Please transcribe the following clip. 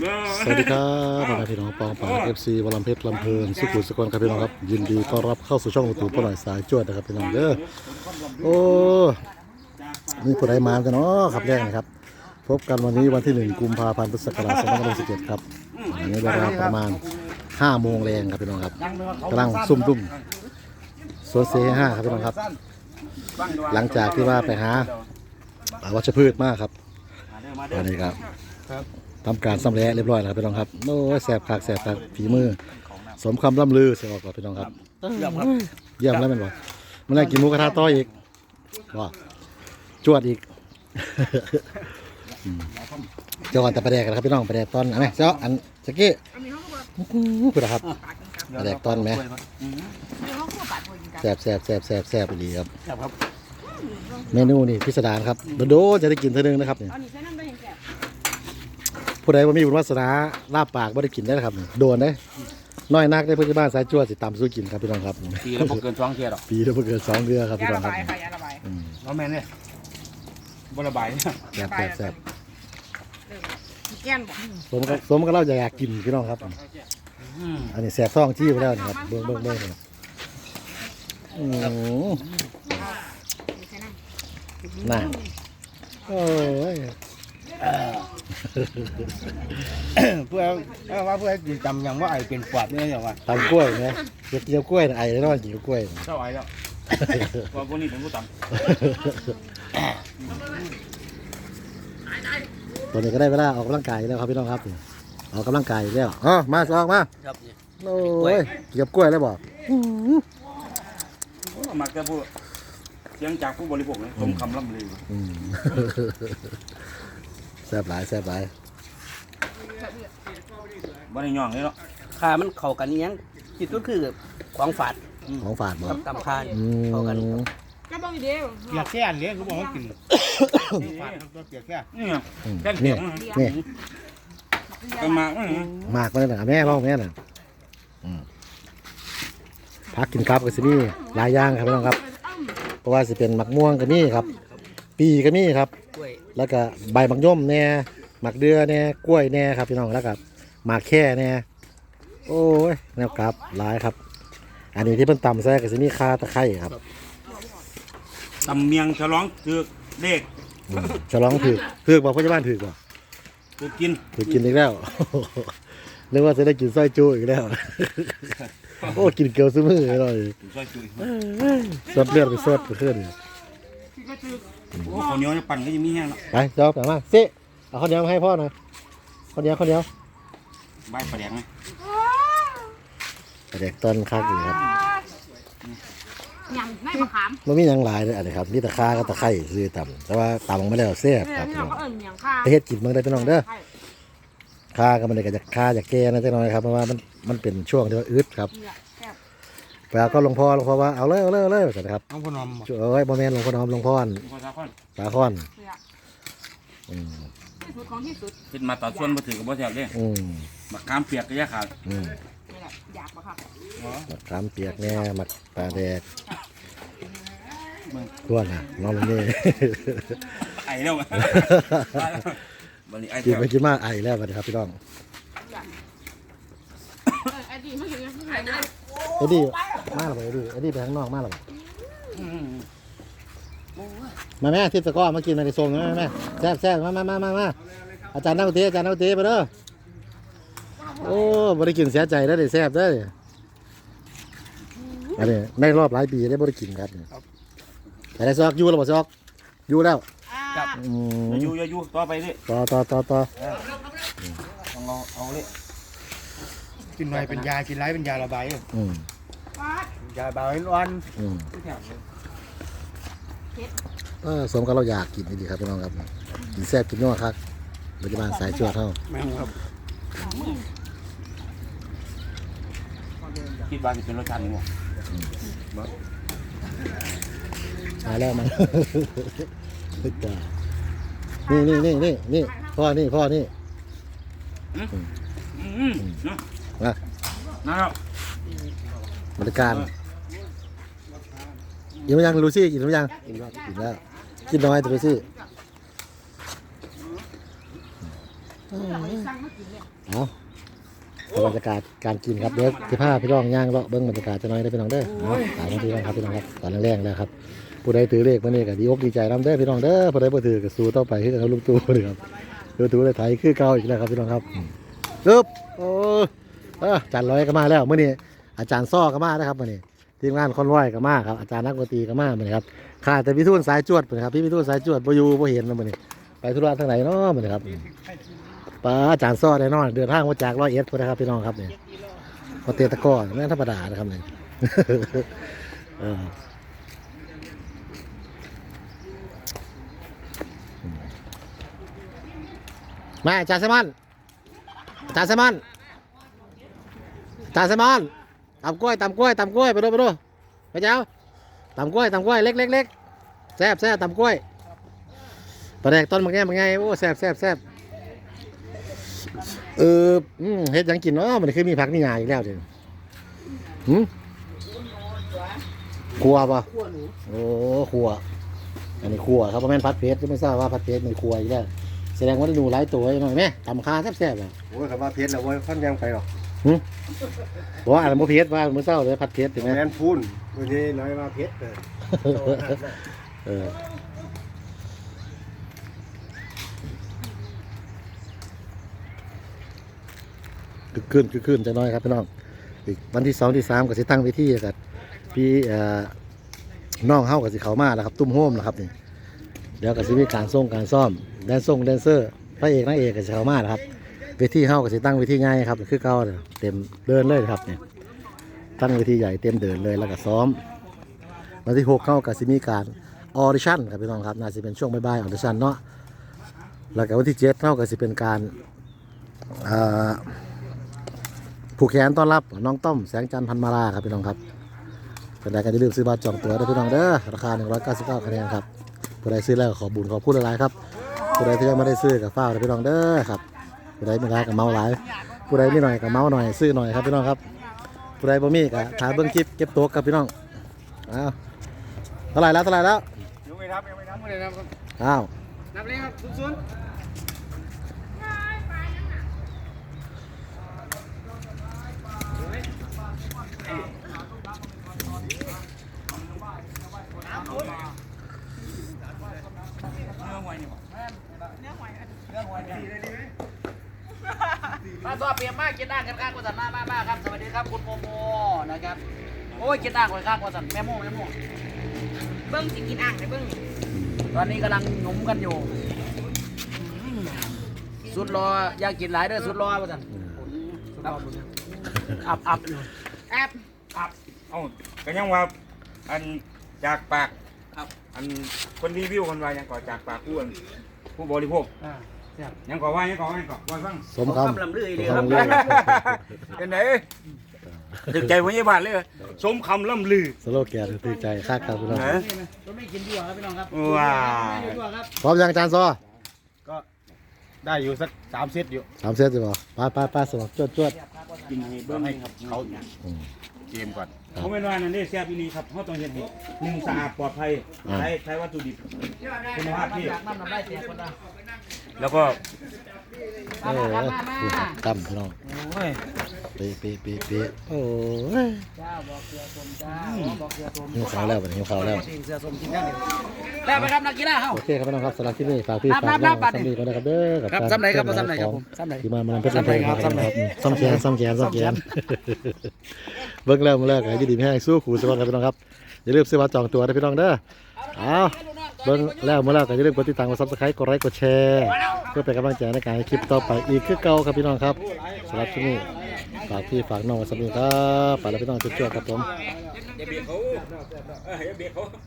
สวัสดีครับพ่อแม่พี่น้องปองปากเอฟซีวอลลัมเพชรลำเพลินสุขุมสกลครับพี่น้องครับ ยินดีต้อนรับเข้าสู่ช่องประตูพ่อหน่อยสายจวดนะครับพี่น้องเด้อโอ้นี่ผู้ใดมากันเนาะครับแรกนะครับ พบกันวันนี้วันที่หนึ่งกุมภาพันธ์พุทธศักราช2567ครับอันนี้เวลาประมาณ5โมงแรงครับพี่น้องครับกำลังซุ่มดุ่มสวนเซห้าครับพี่น้องครับ หลังจากที่ว่าไปหาวัชพืชมากครับตอนนี้ครับ ทำการสำเร็จเรียบร้อยแล้วครับพี่น้องครับโอ้ยแสบคักแสบคักฝีมือ สมคำล่ำลือเสียออกก่อนพี่น้องครับเยี่ยมครับเยี่ยมแล้วแมันบ่มันได้กินหมูกระทะต่ออีกว่าจวดอีกอืมเจ้าก่อนแต่ประแดกกันครับพี่น้องประแดกตอนอันไหนเจ้าอันสกี้คุณนะครับประแดกตอนไหมแสบแสบแสบแสบแสบดีครับครับครับเมนูนี่พิสดารครับโดดๆจะได้กินเท่านึงนะครับเนี่ย ผู้ใดว่ามีบุญวาสนาลาบปากไม่ได้กินได้นะครับนี่โดนได้น้อยนักได้เพื่อนบ้านสายจวดสิตามสู้กินครับพี่น้องครับ ตีแล้วบ่เกินสองเทียหรอกปีละบ่เกินสองเดือนครับพี่ยาน้องระครับบายค่ะยาระบายอืมน้องแม่เนี่ยบ่ระบายเนี่ยแซ่บแซ่บแซ่บแก้นบอกสมกับสมกับเราอยากกินพี่น้องครับ อืมอันนี้แซ่บท้องจี้ไปแล้วนะครับเบิ้งเบิ้งเบิ้งนี่อืมใช้น้ำน่าโอ้ย เพื่อเอาว่าเพื่อให้กินจำยังว่าไอเป็นปวดเนี่ยอย่างว่าตำกล้วยเนี่ยเกี่ยวเกี่ยวกล้วยน่ะไอ้ได้นอนกินกับกล้วยเจ้าไอแล้วว่าพวกนี้เป็นผู้ต่ตอนนี้ก็ได้เวลาออกกำลังกายแล้วครับพี่น้องครับออกกำลังกายอีกแล้วอ๋อมาออกมาำครับโอ้ยเกี่ยวกับกล้วยแล้วบอกมักจะพูดเสียงจากผู้บริโภคเลยสมคำล่ำลืออืม แซ่บหลายแซ่บหลายบ่ได้ย่องเลยเนาะคามันเข้ากันอิหยังจิตก็คือของฝาดของฝาดบอกกับตำคานอืมเข้ากันครับก็บ้องอีเดียวเปียกแค่นี้เขาบอกว่ากินฟาดตัวเปียกแค่นี่ไงอืมแค่เปีนี่ยกนี่ก็มาอื้อมากมาเลยนะแม่ร้องแม่น่ะอืมพักกินครับก็สิมีหลายอย่างครับพี่น้องครับ เพราะว่าสิเป็นหมักม่วงก็มีครับ ปีก็มีครับกล้วย แล้วก็ใบหมักย่อมแหน่หมักเดือแหน่กล้วยแหน่ครับพี่น้องแล้วก็หมากแค่แหน่โอ้ยแนวกลับหลายครับ อันนี้ที่เพิ่นตำใส่ก็สิมีคาตะไคร้ครับตำเมียงฉลองคือเลขอืมฉลองถือถือบอกพยาบาลถือบ่คือกินถือกินอีกแล้ว นึกว่าจะได้กินไส้จูอีกแล้ว โอ้กินเกลียวซื้อมือเลยซอยจุยสดเลือดไปสดไปขึ้น โอ้ข้าวเหนียวจะปั่นก็ยังมีแห้งเนาะไปจอบกลับมาสิเอาข้าวเหนียวมาให้พ่อหน่อยข้าวเหนียวข้าวเหนียวใบปลาแดงไหมเด็กต้นคักอยู่ครับยำไม่มะขามมันมีหยังหลายเลยอันนี้ครับมีแตะคากับตะไคร้ซื้อต่ำแต่ว่าต่ำมาแล้วแซ่บเนี่ยครับพี่พี่น้น้อองงก็เอิ่นอย่างข้าไปเฮ็ดกินเมืองได้พี่น้องเด้อคากับมันเลยก็จะคาจากแก่นะจังน้อยครับเพราะว่ามันมันเป็นช่วงที่ว่าอึดครับเนี่ยแซ่บ ไปเอาก็หลวงพ่อหลวงพ่อว่าเอาเลยเอาเลยเอาเลยนะครับน้องพนมช่วยเอาไว้บ่แม่นหลวงพ่อน้อมหลวงพ่อภาษาคนสาคอนเนี่ยอืมที่สุดของที่สุดคิดมาต่อส่วนมาถือกับบ่แซ่บเลยอืมบักขามเปียกก็อยาขาดอืมนี่แหละอยากปะค่ะหมักขามเปียกแน่หมักปลาแดกกวนอะน้องมันนี่ ไอแล้ววันนี้ไอกินแถวไปกินมาไอแล้วบัดนี้ครับพี่น้องเออไอ้ดีไม่ถึงยังไงนะเอ็ดดี้ มาแล้วบ่เอ็ดดี้เอ็ดดี้ไปข้างนอกมาแล้วบ่มาแม่ทิพย์ตะกร้อมากินมาในทรงนะแม่แม่แซ่บแซ่บมามามามามาอาจารย์นักดนตรีอาจารย์นักดนตรีมาเด้อโอ้บ่ได้กินเสียใจได้อเด้แซ่บได้ออันนี้ในรอบหลายปีได้บ่ได้กินครับแต่ได้ซอกอยู่แล้วบ่ซอกอยู่แล้วอ่าอืมอยู่อยู่อยู่ต่อไปดิต่อต่อต่อต่อต้องเอาเอาเลยกินไวเป็นยากินไรเป็นยาระบายอืม ยาเบาให้ร้อนอืมเออสมกับเราอยากกินนี่ดีครับพี่น้องครับกินแซ่บกินนัวครับปัจจุบันสายจวดเท่าแม่งครับคิดว่าจะเป็นรสชาตินี้บ่มาแล้วมันจ้านี่นี่นี่นี่นี่พ่อนี่พ่อนี่อืมนะนะนะครับ บริการกินไหมยังลูซี่กินไหมยังกินแล้วกินน้อยแต่ลูซี่เอาบรรยากาศการกินครับเดี๋ยวจะพาพี่น้องย่างเลาะเบิ้งบรรยากาศจะน้อยได้พี่น้องเด้อเอาตามมาพี่น้องครับพี่น้องครับตอนแรกๆแล้วครับผู้ใดถือเลขมานี่ก็ดีอกดีใจน้ำเด้อพี่น้องเด้อผู้ใดบ่ถือก็สู้ต่อไปคือกับลุงตู่นี่ครับลุงตู่เลยไทยคือเก่าอีกแล้วครับพี่น้องครับปึ๊บโอ้จารย์ร้อยก็มาแล้วเมื้อนี้ อาจารย์ซ้อก็มานะครับมื้อนี้ทีมงานคอนวอยก็มาครับอาจารย์นักดนตรีก็มามื้อนี้ครับขาดแต่พี่ทุ่นสายจวดมื้อนี้ครับพี่พี่ทุ่นสายจวดบ่อยู่บ่เห็นมื้อนี้ไปธุระทางไหนเนาะมื้อนี้ครับป้าอาจารย์ซ้อแน่นอนเดินทางมาจากร้อยเอ็ดพุ่นนะครับพี่น้องครับเนี่ยมาเตะตะก้อไม่ธรรมดานะครับเนี่ยมาอาจารย์ไซมอนอาจารย์ไซมอนอาจารย์ไซมอน ตำกล้วยตำกล้วยตำกล้วยไปดูไปดูไปเจ้าตำกล้วยตำกล้วยเล็กเล็กเล็กแซ่บแซ่บตำกล้วยปลาแดกต้นมันแง่มันไงโอ้แซ่บแซ่บแซ่บเออเฮ็ดยังกินเนาะมันคือมีผักมีหญ้าอีกแล้วเด้อหืมครัวปะโอ้ครัว อันนี้ครัวครับบ่แม่นผัดเผ็ดไม่ทราบว่าผัดเผ็ดในครัวอีกแล้วแสดงว่าได้ดูหลายตัวหน่อยแม่ตำคาแซ่บๆอะโอ้ยคำว่าเพชรแล้วโว้ยค่อนยังไปหรอก บอกว่าอันนั้นบ่เผ็ดว่ามื้อเช้าเลยผัดเผ็ดถูกไหมแม่นพูนวันนี้น้อยมาเพชรเลยเออคือขึ้นคือขึ้นจะน้อยครับพี่น้อง อีกวันที่สองที่สามก็สิตั้งเวทีกับพี่เอ่อน้องเฮากับสิเขามาแล้วครับ ตุ้มโฮมนะครับนี่เดี๋ยวก็สิมีการส่งการซ่อมแดนส่งแดนเซอร์พระเอกนางเอกกับสิเขามานะครับ เวทีเฮากับสิตั้งเวทีง่ายครับคือเก่าเลยเต็มเดินเลยครับเนี่ยตั้งเวทีใหญ่เต็มเดินเลยแล้วก็ซ้อมวันที่หกเข้ากับสิมีการออดิชั่นครับพี่น้องครับน่าจะเป็นช่วงบ่ายๆออดิชั่นเนาะแล้วก็วันที่เจ็ดเข้ากับสิเป็นการผูกแขนต้อนรับน้องต้อมแสงจันทร์พันมาราครับพี่น้องครับเป็นรายการที่ลืมซื้อบัตรจองตั๋วด้พี่น้องเด้อราคา 199คะแนนครับผู้ใดซื้อแล้วก็ขอบุญขอพูดอะไรครับผู้ใดที่ยังไม่ได้ซื้อกับฝ้ากเด้พี่น้องเด้อครับ ผู้ใดไม่ได้กับเมาหลายผู้ใดมีหน่อยกับเมาหน่อยซื้อหน่อยครับพี่น้องครับผู้ใดบ่มีก็ถ่ายเบิ่งคลิปเก็บโต๊ะครับพี่น้องอ้าวเท่าไหร่แล้วเท่าไหร่แล้วยังไม่รับยังไม่รับเลยนะอ้าวนับเลยครับศูนย์มา สอบเปรียบมากกินด่างกันข้างกว่าสันมากมากครับ สวัสดีครับคุณโมโมนะครับ โอ้ยกินด่างกว่าข้างกว่าสันแม่โมแม่โมเบิ้งสิกินอ่างเลยเบิ้งตอนนี้กำลังหนุ่มกันอยู่ สุดรออยากกินหลายเด้อสุดรอว่าสันสุดรอบุญอับอับอยู่แอบเอ้าก็ยังว่าอันจากปากครับอันคนรีวิวคนว่ายังก่อจากปากผู้อันผู้บริโภคอ่าแซ่บ ยังก่อว่ายังก่อว่ายังก่อว่าฟังสมคำลำลือเลยสครัมบคำเรื่องเป็นไหนถึงใจพยาบาลเลยสมคำล่ำลือสโลแกนตื่นใจค่าครับพี่น้องนะก็ไม่กินดีกว่าครับพี่น้องครับว้าไม่กินดีกว่าครับพร้อมยังอาจารย์ซอก็ได้อยู่สักสามเซตอยู่สามเซตสิบ่ป้าป้าป้าสมัครจวดจวดกินให้เบิ้งให้ครับเขาอืมเกมก่อน เขาเป็นว่านั่นได้แซ่บอีนีครับเขาต้องเห็นให้หนึ่งสะอาดปลอดภัยใช้ใช้วัตถุดิบคุณภาพที่อยากน้ำน้ำได้เสียคนละแล้วก็เออตั้มพี่น้องโอ้ยเป๊ะเป๊ะเป๊ะเป๊ะโอ้ยเจ้าบอกเสือสมเจ้าบอกเสือสมหิวข้าวแล้วบัดนี้หิวข้าวแล้วจริงเสือสมกินได้เลยแล้วไปครับนักกีฬาเฮา โอเคครับพี่น้องครับสำหรับที่นี่ฝากพี่นับฝากนัน้อบงนับสามีก่อนนะครับเด้อกับครับการซ้ำไหนครับเคลื่อนซ้ำไหนไหวครับของผมซ้ำไหนที่มามันเป็นซ้ำไหนครับซ้ำซ้ำแขนซ้ำแขนซ้ำแขนเบิ่งแล้วมาแล้วก็ให้ยินดีไม่ให้สู้ขู่สวัสดีพี่น้องครับอย่าลืมซื้อมาจองตัวนะพี่น้องเด้อเอาเบิ้งแล้วมาแล้วก็อย่าลืมกดติดตามกดซับสไครต์กดไลค์กดแชร์เพื่อเป็นกำลังใจในการคลิปต่อไปอีกคือเก่าครับพี่น้องครับสำหรับที่นี่ฝากพี่ฝากน้องไว้สำหรับนี้ครับไปแล้วพี่น้องจุดๆครับผม